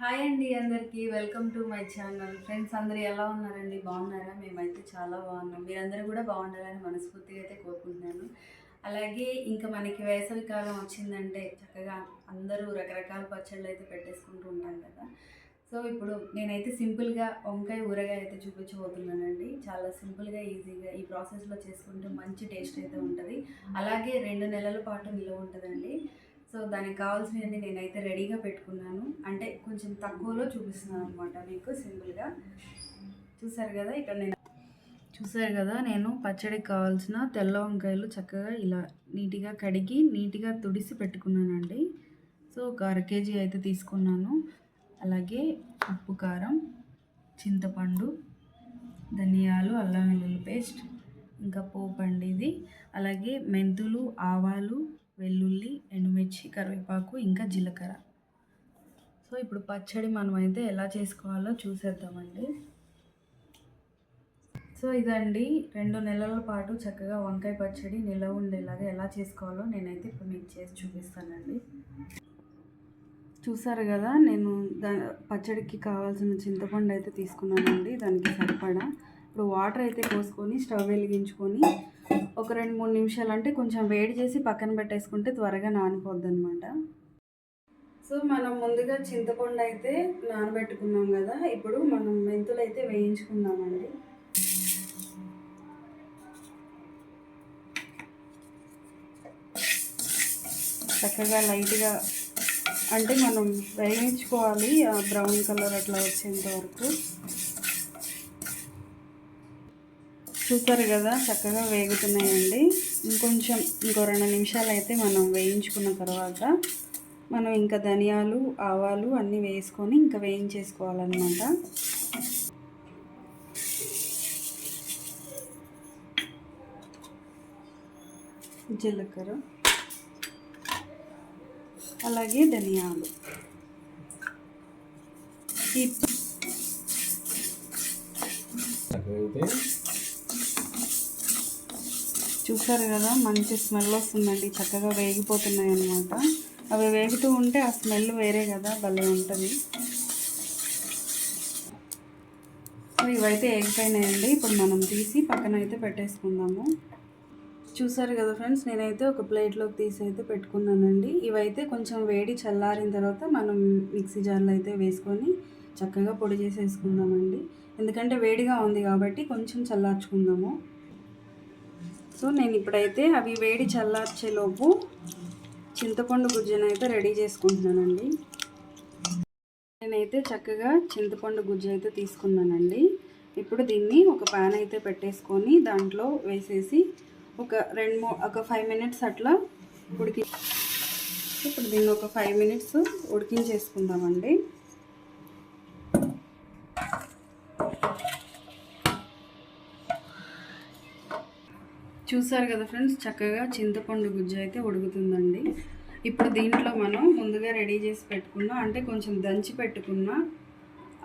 Hi అండి అందరికీ. Welcome to my channel. Friends అందరూ ఎలా ఉన్నారండి? బాగున్నారా? మేమైతే చాలా బాగున్నాం. మీరందరూ కూడా బాగుండాలని మనస్ఫూర్తిగా అయితే కోరుకుంటున్నాను. అలాగే ఇంకా మనకి వేసవి కాలం వచ్చిందంటే చక్కగా అందరూ రకరకాల పచ్చళ్ళు అయితే పెట్టేసుకుంటూ ఉంటాం కదా. సో ఇప్పుడు నేనైతే సింపుల్గా వంకాయ ఊరగాయ అయితే చూపించబోతున్నానండి. చాలా సింపుల్గా ఈజీగా ఈ ప్రాసెస్లో చేసుకుంటే మంచి టేస్ట్ అయితే ఉంటుంది. అలాగే రెండు నెలల పాటు నిల్వ ఉంటుందండి. సో దానికి కావాల్సినవి నేనైతే రెడీగా పెట్టుకున్నాను. అంటే కొంచెం తక్కువలో చూపిస్తున్నాను అనమాట మీకు సింపుల్గా. చూసారు కదా ఇక్కడ నేను చూసారు కదా నేను పచ్చడికి కావాల్సిన తెల్ల వంకాయలు చక్కగా ఇలా నీట్గా కడిగి నీట్గా తుడిసి పెట్టుకున్నానండి. సో ఒక అర కేజీ అయితే తీసుకున్నాను. అలాగే ఉప్పు కారం చింతపండు ధనియాలు అల్లం వెల్లుల్లి పేస్ట్ ఇంకా పోపు అండి ఇది. అలాగే మెంతులు ఆవాలు వెల్లుల్లి ఎండుమిర్చి కరివేపాకు ఇంకా జీలకర్ర. సో ఇప్పుడు పచ్చడి మనం అయితే ఎలా చేసుకోవాలో చూసేద్దామండి. సో ఇదండి. రెండు నెలల పాటు చక్కగా వంకాయ పచ్చడి నిలవ ఉండేలాగా ఎలా చేసుకోవాలో నేనైతే ఇప్పుడు మీకు చేసి చూపిస్తానండి. చూసారు కదా నేను దా పచ్చడికి కావాల్సిన చింతపండు అయితే తీసుకున్నానండి. దానికి సరిపడా. ఇప్పుడు వాటర్ అయితే పోసుకొని స్టవ్ వెలిగించుకొని ఒక రెండు మూడు నిమిషాలు అంటే కొంచెం వేడి చేసి పక్కన పెట్టేసుకుంటే త్వరగా నానిపోద్ది అనమాట సో మనం ముందుగా చింతపండు అయితే నానబెట్టుకున్నాం కదా ఇప్పుడు మనం మెంతులు అయితే వేయించుకుందామండి. చక్కగా లైట్గా అంటే మనం వేయించుకోవాలి ఆ బ్రౌన్ కలర్ అట్లా వచ్చేంత వరకు. చూసారు కదా చక్కగా వేగుతున్నాయండి. ఇంకొంచెం ఇంకో రెండు నిమిషాలు అయితే మనం వేయించుకున్న తర్వాత మనం ఇంకా ధనియాలు ఆవాలు అన్నీ వేసుకొని ఇంకా వేయించేసుకోవాలన్నమాట. జీలకర్ర అలాగే ధనియాలు. ఈ చూసారు కదా మంచి స్మెల్ వస్తుందండి. చక్కగా వేగిపోతున్నాయి అన్నమాట. అవి వేగుతూ ఉంటే ఆ స్మెల్ వేరే కదా భలే ఉంటుంది. సో ఇవైతే వేగిపోయినాయండి ఇప్పుడు మనం తీసి పక్కన అయితే పెట్టేసుకుందాము. చూసారు కదా ఫ్రెండ్స్ నేనైతే ఒక ప్లేట్లోకి తీసి అయితే పెట్టుకున్నానండి. ఇవైతే కొంచెం వేడి చల్లారిన తర్వాత మనం మిక్సీ జార్లో అయితే వేసుకొని చక్కగా పొడి చేసేసుకుందామండి. ఎందుకంటే వేడిగా ఉంది కాబట్టి కొంచెం చల్లార్చుకుందాము. సో నేను ఇప్పుడైతే అవి వేడి చల్లార్చేలోపు చింతపండు గుజ్జును అయితే రెడీ చేసుకుంటున్నానండి. నేనైతే చక్కగా చింతపండు గుజ్జు అయితే తీసుకున్నానండి. ఇప్పుడు దీన్ని ఒక ప్యాన్ అయితే పెట్టేసుకొని దాంట్లో వేసేసి ఒక రెండు మూ ఒక ఫైవ్ మినిట్స్ అట్లా ఉడికి ఇప్పుడు దీన్ని ఒక ఫైవ్ మినిట్స్ ఉడికించేసుకుందామండి. చూసారు కదా ఫ్రెండ్స్ చక్కగా చింతపండు గుజ్జు అయితే ఉడుకుతుందండి. ఇప్పుడు దీంట్లో మనం ముందుగా రెడీ చేసి పెట్టుకున్న అంటే కొంచెం దంచి పెట్టుకున్న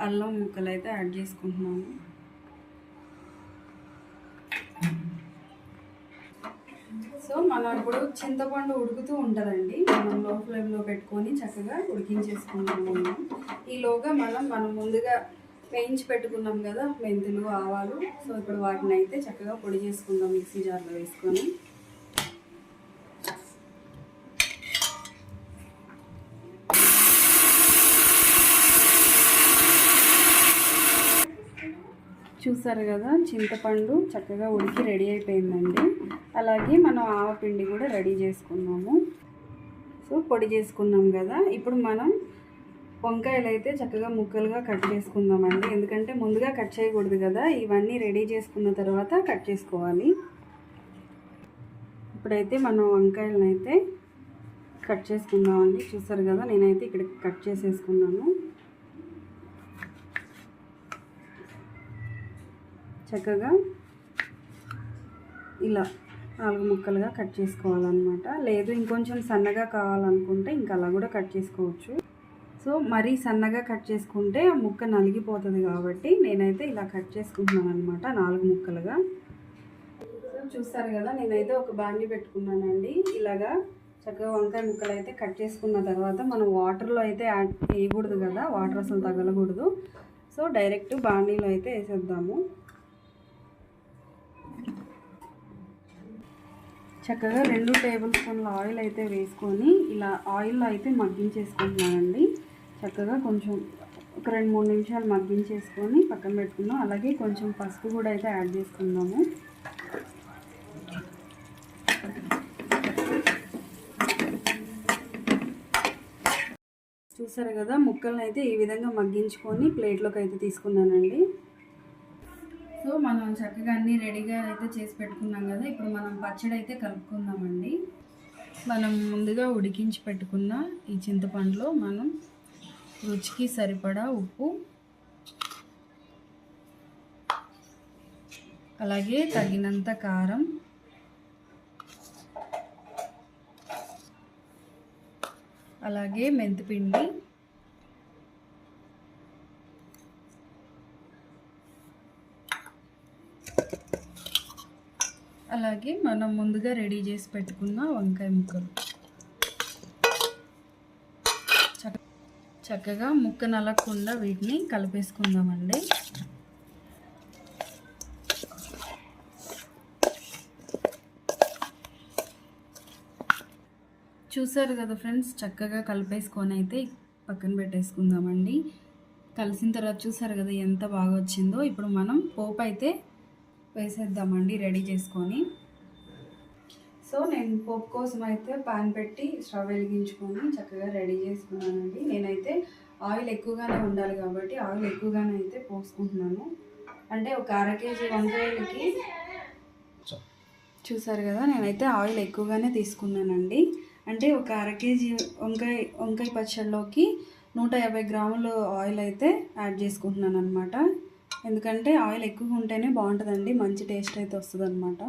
అల్లం ముక్కలు అయితే యాడ్ చేసుకుంటున్నాము. సో మనం ఇప్పుడు చింతపండు ఉడుకుతూ ఉంటుందండి. మనం లో ఫ్లేమ్లో పెట్టుకొని చక్కగా ఉడికించేసుకుంటాము ఈలోగా మనం మనం ముందుగా వేయించి పెట్టుకున్నాం కదా మెంతులు ఆవాలు. సో ఇప్పుడు వాటిని అయితే చక్కగా పొడి చేసుకుందాం మిక్సీ జార్లో వేసుకొని. చూసారు కదా చింతపండు చక్కగా ఉడికి రెడీ అయిపోయిందండి. అలాగే మనం ఆవపిండి కూడా రెడీ చేసుకున్నాము. సో పొడి చేసుకున్నాం కదా ఇప్పుడు మనం వంకాయలు అయితే చక్కగా ముక్కలుగా కట్ చేసుకుందామండి. ఎందుకంటే ముందుగా కట్ చేయకూడదు కదా ఇవన్నీ రెడీ చేసుకున్న తర్వాత కట్ చేసుకోవాలి. ఇప్పుడైతే మనం వంకాయలను అయితే కట్ చేసుకుందామండి. చూసారు కదా నేనైతే ఇక్కడ కట్ చేసేసుకున్నాను. చక్కగా ఇలా నాలుగు ముక్కలుగా కట్ చేసుకోవాలన్నమాట. లేదు ఇంకొంచెం సన్నగా కావాలనుకుంటే ఇంకా అలా కూడా కట్ చేసుకోవచ్చు. సో మరీ సన్నగా కట్ చేసుకుంటే ఆ ముక్క నలిగిపోతుంది కాబట్టి నేనైతే ఇలా కట్ చేసుకుంటున్నాను అనమాట నాలుగు ముక్కలుగా. సో చూస్తారు కదా నేనైతే ఒక బాండి పెట్టుకున్నానండి. ఇలాగా చక్కగా వంకాయ ముక్కలు అయితే కట్ చేసుకున్న తర్వాత మనం వాటర్లో అయితే యాడ్ వేయకూడదు కదా వాటర్ అసలు తగలకూడదు. సో డైరెక్ట్ బాణీలో అయితే వేసేద్దాము. చక్కగా రెండు టేబుల్ స్పూన్ల ఆయిల్ అయితే వేసుకొని ఇలా ఆయిల్లో అయితే మగ్గించేసుకుంటున్నానండి. చక్కగా కొంచెం ఒక రెండు మూడు నిమిషాలు మగ్గించేసుకొని పక్కన పెట్టుకుందాం అలాగే కొంచెం పసుపు కూడా అయితే యాడ్ చేసుకుందాము. చూసారు కదా ముక్కలను అయితే ఈ విధంగా మగ్గించుకొని ప్లేట్లోకి అయితే తీసుకున్నానండి. సో మనం చక్కగా అన్నీ రెడీగా అయితే చేసి పెట్టుకున్నాం కదా ఇప్పుడు మనం పచ్చడి అయితే కలుపుకుందామండి. మనం ముందుగా ఉడికించి పెట్టుకున్న ఈ చింతపండులో మనం రుచికి సరిపడా ఉప్పు అలాగే తగినంత కారం అలాగే మెంతిపిండి అలాగే మనం ముందుగా రెడీ చేసి పెట్టుకున్న వంకాయ ముక్కలు. చక్కగా ముక్క నలగకుండా వీటిని కలిపేసుకుందామండి. చూసారు కదా ఫ్రెండ్స్ చక్కగా కలిపేసుకొని అయితే పక్కన పెట్టేసుకుందామండి. కలిసిన తర్వాత చూసారు కదా ఎంత బాగా వచ్చిందో. ఇప్పుడు మనం పోపు అయితే వేసేద్దామండి రెడీ చేసుకొని. సో నేను పోపు కోసం అయితే పాన్ పెట్టి స్టవ్ వెలిగించుకొని చక్కగా రెడీ చేసుకున్నానండి. నేనైతే ఆయిల్ ఎక్కువగానే ఉండాలి కాబట్టి ఆయిల్ ఎక్కువగానే అయితే పోసుకుంటున్నాను. అంటే ఒక అర కేజీ వంకాయలకి చూసారు కదా నేనైతే ఆయిల్ ఎక్కువగానే తీసుకున్నానండి. అంటే ఒక అర కేజీ వంకాయ వంకాయ పచ్చడిలోకి నూట యాభై గ్రాములు ఆయిల్ అయితే యాడ్ చేసుకుంటున్నాను అనమాట ఎందుకంటే ఆయిల్ ఎక్కువగా ఉంటేనే బాగుంటుందండి మంచి టేస్ట్ అయితే వస్తుంది అనమాట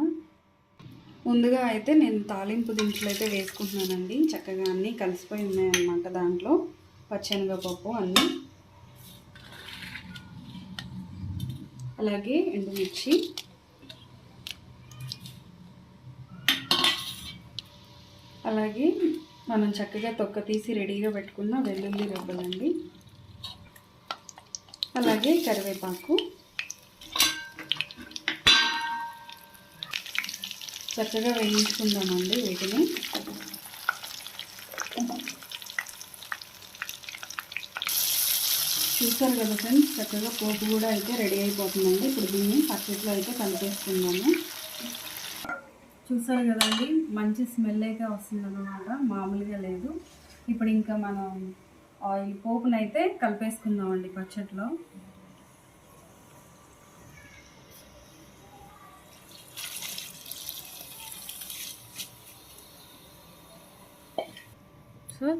ముందుగా అయితే నేను తాలింపు దినుసులు అయితే వేసుకుంటున్నానండి. చక్కగా అన్నీ కలిసిపోయి ఉన్నాయన్నమాట దాంట్లో. పచ్చనగపప్పు అన్నీ. అలాగే ఎండుమిర్చి. అలాగే మనం చక్కగా తొక్క తీసి రెడీగా పెట్టుకున్న వెల్లుల్లి రెబ్బలండి. అలాగే కరివేపాకు. చక్కగా వేయించుకుందామండి వీటిని. చూసారు కదా ఫ్రెండ్స్ చక్కగా పోపు కూడా అయితే రెడీ అయిపోతుందండి. ఇప్పుడు దీన్ని పచ్చట్లో అయితే కలిపేసుకుందాము. చూసారు కదండి మంచి స్మెల్ అయితే వస్తుందన్నమాట. మామూలుగా లేదు. ఇప్పుడు ఇంకా మనం ఆయిల్ పోపునైతే కలిపేసుకుందామండి పచ్చట్లో.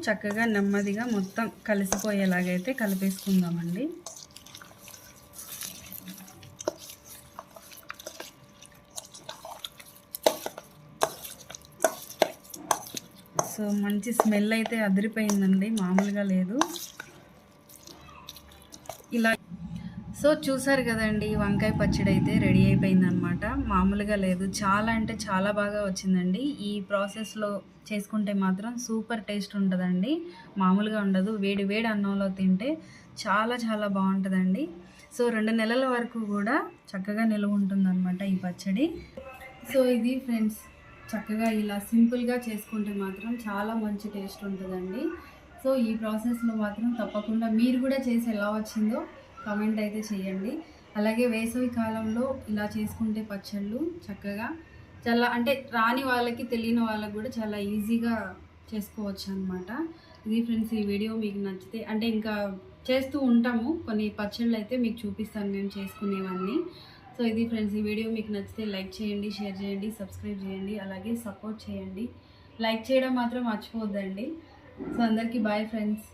చక్కగా నెమ్మదిగా మొత్తం కలిసిపోయేలాగైతే కలిపేసుకుందామండి. సో మంచి స్మెల్ అయితే అదిరిపోయిందండి మామూలుగా లేదు. ఇలా సో చూసారు కదండి వంకాయ పచ్చడి అయితే రెడీ అయిపోయిందనమాట మామూలుగా లేదు. చాలా అంటే చాలా బాగా వచ్చిందండి. ఈ ప్రాసెస్లో చేసుకుంటే మాత్రం సూపర్ టేస్ట్ ఉంటుందండి. మామూలుగా ఉండదు. వేడి వేడి అన్నంలో తింటే చాలా చాలా బాగుంటుందండి. సో రెండు నెలల వరకు కూడా చక్కగా నిల్వ ఉంటుందన్నమాట ఈ పచ్చడి. సో ఇది ఫ్రెండ్స్ చక్కగా ఇలా సింపుల్గా చేసుకుంటే మాత్రం చాలా మంచి టేస్ట్ ఉంటుందండి. సో ఈ ప్రాసెస్లో మాత్రం తప్పకుండా మీరు కూడా చేసి ఎలా వచ్చిందో కామెంట్ అయితే చేయండి. అలాగే వేసవి కాలంలో ఇలా చేసుకుంటే పచ్చళ్ళు చక్కగా చాలా అంటే రాని వాళ్ళకి తెలియని వాళ్ళకి కూడా చాలా ఈజీగా చేసుకోవచ్చు అనమాట ఇది ఫ్రెండ్స్ ఈ వీడియో మీకు నచ్చితే అంటే ఇంకా చేస్తూ ఉంటాము. కొన్ని పచ్చళ్ళు అయితే మీకు చూపిస్తాను మేము చేసుకునేవన్నీ. సో ఇది ఫ్రెండ్స్ ఈ వీడియో మీకు నచ్చితే లైక్ చేయండి షేర్ చేయండి సబ్స్క్రైబ్ చేయండి అలాగే సపోర్ట్ చేయండి. లైక్ చేయడం మాత్రం మర్చిపోవద్దండి. సో అందరికీ బాయ్ ఫ్రెండ్స్.